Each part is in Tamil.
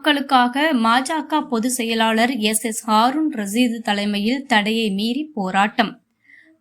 மக்களுக்காக மாஜக பொதுச் செயலாளர் எஸ் எஸ் ஹாரூன் ரசீது தலைமையில் தடையை மீறி போராட்டம்.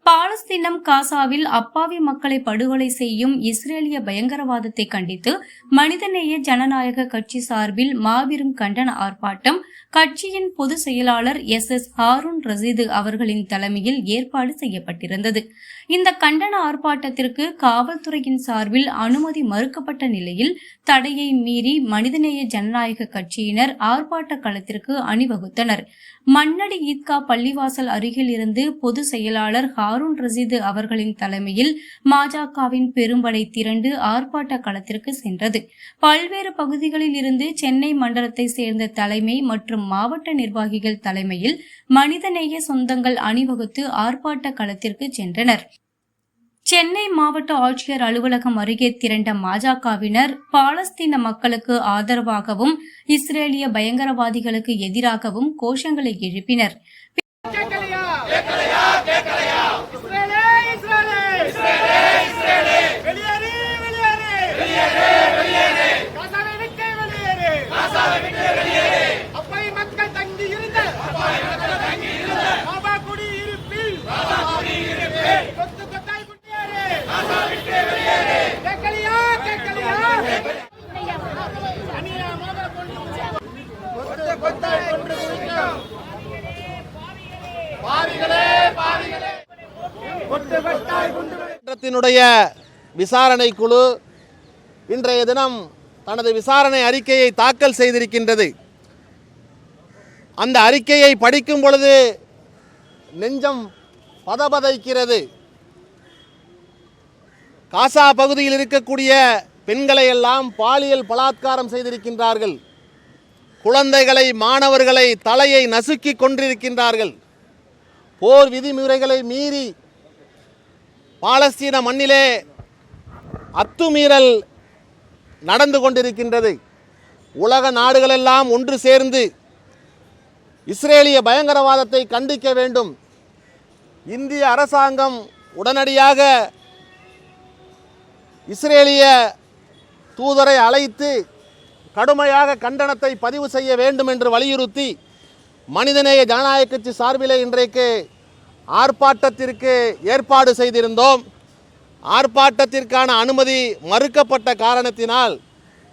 பாலஸ்தீனம் காசாவில் அப்பாவி மக்களை படுகொலை செய்யும் இஸ்ரேலிய பயங்கரவாதத்தை கண்டித்து மனிதநேய ஜனநாயக கட்சி சார்பில் மாபெரும் கண்டன ஆர்ப்பாட்டம். கட்சியின் பொதுச் செயலாளர் எஸ் எஸ் ஹாரூன் ரசீது அவர்களின் தலைமையில் ஏற்பாடு செய்யப்பட்டிருந்தது. இந்த கண்டன ஆர்ப்பாட்டத்திற்கு காவல்துறையின் சார்பில் அனுமதி மறுக்கப்பட்ட நிலையில் தடையை மீறி மனிதநேய ஜனநாயக கட்சியினர் ஆர்ப்பாட்ட களத்திற்கு அணிவகுத்தனர். மண்ணடி ஈத்கா பள்ளிவாசல் அருகில் இருந்து பொதுச் செயலாளர் ஹாரூன் ஹாரூன் ரசீது அவர்களின் தலைமையில் மாஜகவின் பெரும்படை திரண்டு ஆர்ப்பாட்ட களத்திற்கு சென்றது. பல்வேறு பகுதிகளில் இருந்து சென்னை மண்டலத்தை சேர்ந்த தலைமை மற்றும் மாவட்ட நிர்வாகிகள் தலைமையில் மனிதநேய சொந்தங்கள் அணிவகுத்து ஆர்ப்பாட்ட களத்திற்கு சென்றனர். சென்னை மாவட்ட ஆட்சியர் அலுவலகம் அருகே திரண்ட பாஜகவினர் பாலஸ்தீன மக்களுக்கு ஆதரவாகவும் இஸ்ரேலிய பயங்கரவாதிகளுக்கு எதிராகவும் கோஷங்களை எழுப்பினர். இஸ்ரேலே இஸ்ரேலே. வெளியேறு வெளியேறு. கொட்டு விசாரணை குழு இன்றைய தினம் தனது விசாரணை அறிக்கையை தாக்கல் செய்திருக்கின்றது. அந்த அறிக்கையை படிக்கும் பொழுது நெஞ்சம் பதபதைக்கிறது. காசா பகுதியில் இருக்கக்கூடிய பெண்களை எல்லாம் பாலியல் பலாத்காரம் செய்திருக்கின்றார்கள். குழந்தைகளை மாணவர்களை தலையை நசுக்கி கொண்டிருக்கின்றார்கள். போர் விதிமுறைகளை மீறி பாலஸ்தீன மண்ணிலே அத்துமீறல் நடந்து கொண்டிருக்கின்றது. உலக நாடுகளெல்லாம் ஒன்று சேர்ந்து இஸ்ரேலிய பயங்கரவாதத்தை கண்டிக்க வேண்டும். இந்திய அரசாங்கம் உடனடியாக இஸ்ரேலிய தூதரை அழைத்து கடுமையாக கண்டனத்தை பதிவு செய்ய வேண்டும் என்று வலியுறுத்தி மனிதநேய ஜனநாயக கட்சி சார்பிலே இன்றைக்கு ஆர்ப்பாட்டத்திற்கு ஏற்பாடு செய்திருந்தோம். ஆர்ப்பாட்டத்திற்கான அனுமதி மறுக்கப்பட்ட காரணத்தினால்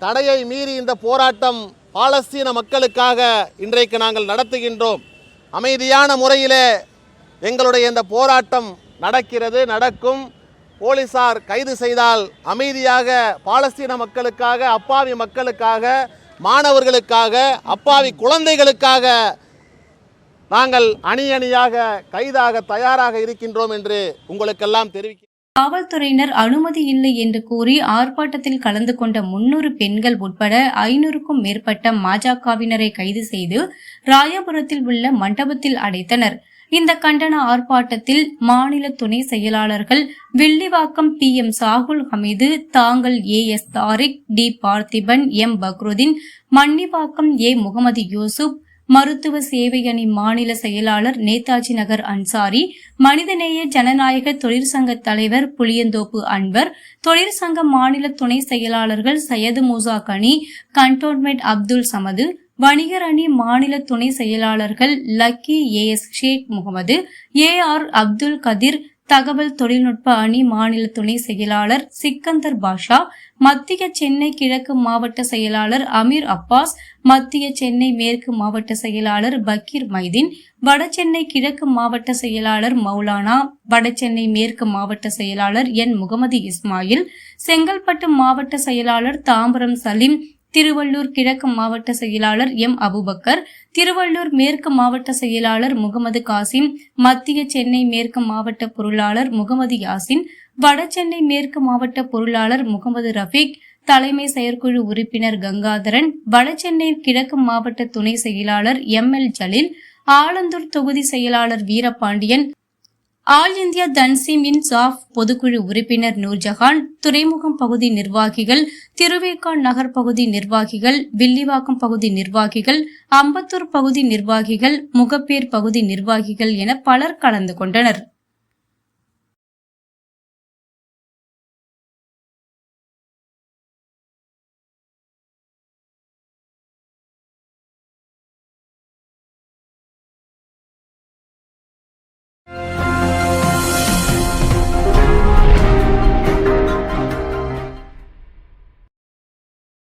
தடையை மீறி இந்த போராட்டம் பாலஸ்தீன மக்களுக்காக இன்றைக்கு நாங்கள் நடத்துகின்றோம். அமைதியான முறையிலே எங்களுடைய இந்த போராட்டம் நடக்கிறது நடக்கும். போலீசார் கைது செய்தால் அமைதியாக பாலஸ்தீன மக்களுக்காக அப்பாவி மக்களுக்காக மாணவர்களுக்காக அப்பாவி குழந்தைகளுக்காக நாங்கள் அணி அணியாக கைதாக தயாராக இருக்கின்றோம் என்று உங்களுக்கெல்லாம் தெரிவிக்க காவல்துறையினர் அனுமதி இல்லை என்று கூறி ஆர்ப்பாட்டத்தில் கலந்து கொண்ட முன்னூறு பெண்கள் உட்பட ஐநூறுக்கும் மேற்பட்ட மாஜகவினரை கைது செய்து ராயபுரத்தில் உள்ள மண்டபத்தில் அடைத்தனர். இந்த கண்டன ஆர்ப்பாட்டத்தில் மாநில துணை செயலாளர்கள் Villivakkam P. M. Sahul Hameed Thangal A. S. Tariq T. Parthiban M. Pakrudeen Mannivakkam A. Mohammed Yusuf மருத்துவ சேவை அணி மாநில செயலாளர் நேதாஜி நகர் அன்சாரி மனிதநேய ஜனநாயக தொழிற்சங்க தலைவர் புளியந்தோப்பு அன்வர் தொழிற்சங்க மாநில துணை செயலாளர்கள் சையது மூசா கனி கண்டோன்மெண்ட் அப்துல் சமது வணிகர் அணி மாநில துணை செயலாளர்கள் Lucky A S Sheikh Mohammed A R Abdul Kadir தகவல் தொழில்நுட்ப அணி மாநில துணை செயலாளர் சிக்கந்தர் பாஷா மத்திய சென்னை கிழக்கு மாவட்ட செயலாளர் அமீர் அப்பாஸ் மத்திய சென்னை மேற்கு மாவட்ட செயலாளர் பக்கீர் மைதீன் வடசென்னை கிழக்கு மாவட்ட செயலாளர் மௌலானா வடசென்னை மேற்கு மாவட்ட செயலாளர் என் முகமது இஸ்மாயில் செங்கல்பட்டு மாவட்ட செயலாளர் தாம்பரம் சலீம் திருவள்ளூர் கிழக்கு மாவட்ட செயலாளர் எம். அபுபக்கர் திருவள்ளூர் மேற்கு மாவட்ட செயலாளர் முகமது காசிம் மத்திய சென்னை மேற்கு மாவட்ட பொருளாளர் முகமது யாசின் வடசென்னை மேற்கு மாவட்ட பொருளாளர் முகமது ரஃபீக் தலைமை செயற்குழு உறுப்பினர் கங்காதரன் வடசென்னை கிழக்கு மாவட்ட துணை செயலாளர் எம். எல். ஜலீல் ஆலந்தூர் தொகுதி செயலாளர் வீரபாண்டியன் ஆல் இந்தியா தன்சீமின் சாஃப் பொதுக்குழு உறுப்பினர் நூர்ஜஹான் துறைமுகம் பகுதி நிர்வாகிகள் திருவேக்கான் நகர் பகுதி நிர்வாகிகள் வில்லிவாக்கம் பகுதி நிர்வாகிகள் அம்பத்தூர் பகுதி நிர்வாகிகள் முகப்பேர் பகுதி நிர்வாகிகள் என பலர் கலந்து கொண்டனர்.